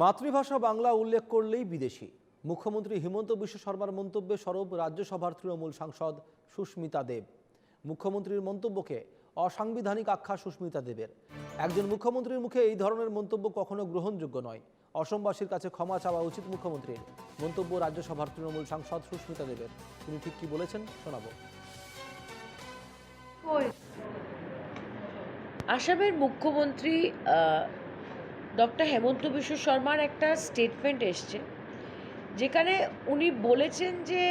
মাতৃভাষা বাংলা উল্লেখ করলেই বিদেশি। মুখ্যমন্ত্রী হিমন্ত বিশ্ব শর্মার মন্তব্যে সরব রাজ্যসভার তৃণমূল সাংসদ সুস্মিতা দেব। মুখ্যমন্ত্রীর মন্তব্যকে অসাংবিধানিক আখ্যা সুস্মিতা দেবের। একজন মুখ্যমন্ত্রীর মুখে এই ধরনের মন্তব্য কখনো গ্রহণযোগ্য নয়। অসমবাসীর কাছে ক্ষমা চাওয়া উচিত মুখ্যমন্ত্রীর। মন্তব্য রাজ্যসভার তৃণমূল সাংসদ সুস্মিতা দেবের। তিনি ঠিক কি বলেছেন শোনাবো। আসামের মুখ্যমন্ত্রী ডক্টর হেমন্ত বিশ্ব শর্মার একটা স্টেটমেন্ট এসছে, যেখানে উনি বলেছেন যে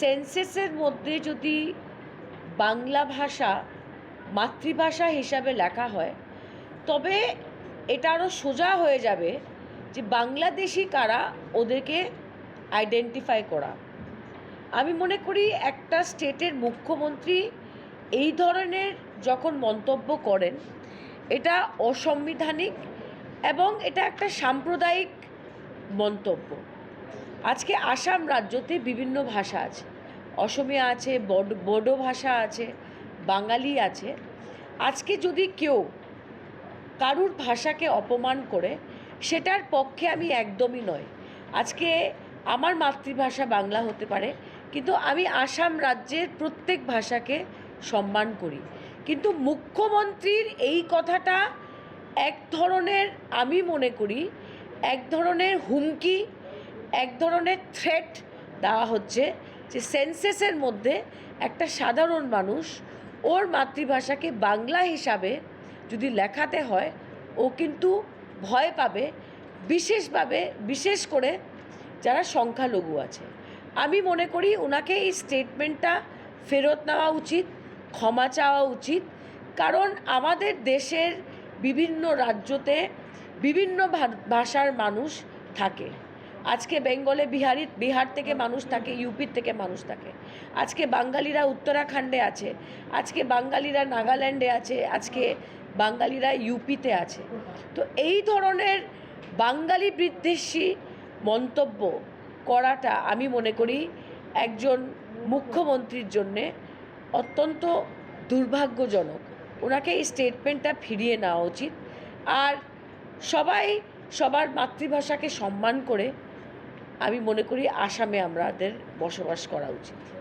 সেন্সেসের মধ্যে যদি বাংলা ভাষা মাতৃভাষা হিসাবে লেখা হয়, তবে এটা আরও সোজা হয়ে যাবে যে বাংলাদেশি কারা ওদেরকে আইডেন্টিফাই করা। আমি মনে করি একটা স্টেটের মুখ্যমন্ত্রী এই ধরনের যখন মন্তব্য করেন, এটা অসাংবিধানিক এবং এটা একটা সাম্প্রদায়িক মন্তব্য। আজকে আসাম রাজ্যতে বিভিন্ন ভাষা আছে। অসমীয়া আছে, বড- ভাষা আছে, বাঙালি আছে। আজকে যদি কেউ কারুর ভাষাকে অপমান করে, সেটার পক্ষে আমি একদমই নয় আজকে আমার মাতৃভাষা বাংলা হতে পারে, কিন্তু আমি আসাম রাজ্যের প্রত্যেক ভাষাকে সম্মান করি। কিন্তু মুখ্যমন্ত্রীর এই কথাটা এক ধরনের, আমি মনে করি, এক ধরনের হুমকি, এক ধরনের থ্রেট দেওয়া হচ্ছে যে সেন্সেসের মধ্যে একটা সাধারণ মানুষ ওর মাতৃভাষাকে বাংলা হিসাবে যদি লেখাতে হয়, ও কিন্তু ভয় পাবে, বিশেষভাবে, বিশেষ করে যারা সংখ্যালঘু আছে। আমি মনে করি ওনাকে এই স্টেটমেন্টটা ফেরত নেওয়া উচিত, ক্ষমা চাওয়া উচিত, কারণ আমাদের দেশের বিভিন্ন রাজ্যতে বিভিন্ন ভাষার মানুষ থাকে। আজকে বেঙ্গলে বিহারি বিহার থেকে মানুষ থাকে, ইউপির থেকে মানুষ থাকে। আজকে বাঙালিরা উত্তরাখণ্ডে আছে, আজকে বাঙালিরা নাগাল্যান্ডে আছে, আজকে বাঙালিরা ইউপিতে আছে। তো এই ধরনের বাঙালি বিদ্বেষী মন্তব্য করাটা আমি মনে করি একজন মুখ্যমন্ত্রীর জন্যে অত্যন্ত দুর্ভাগ্যজনক। ওনাকে এই স্টেটমেন্টটা ফিরিয়ে নেওয়া উচিত। আর সবাই, সবার মাতৃভাষাকে সম্মান করে আমি মনে করি আসামে আমাদের বসবাস করা উচিত।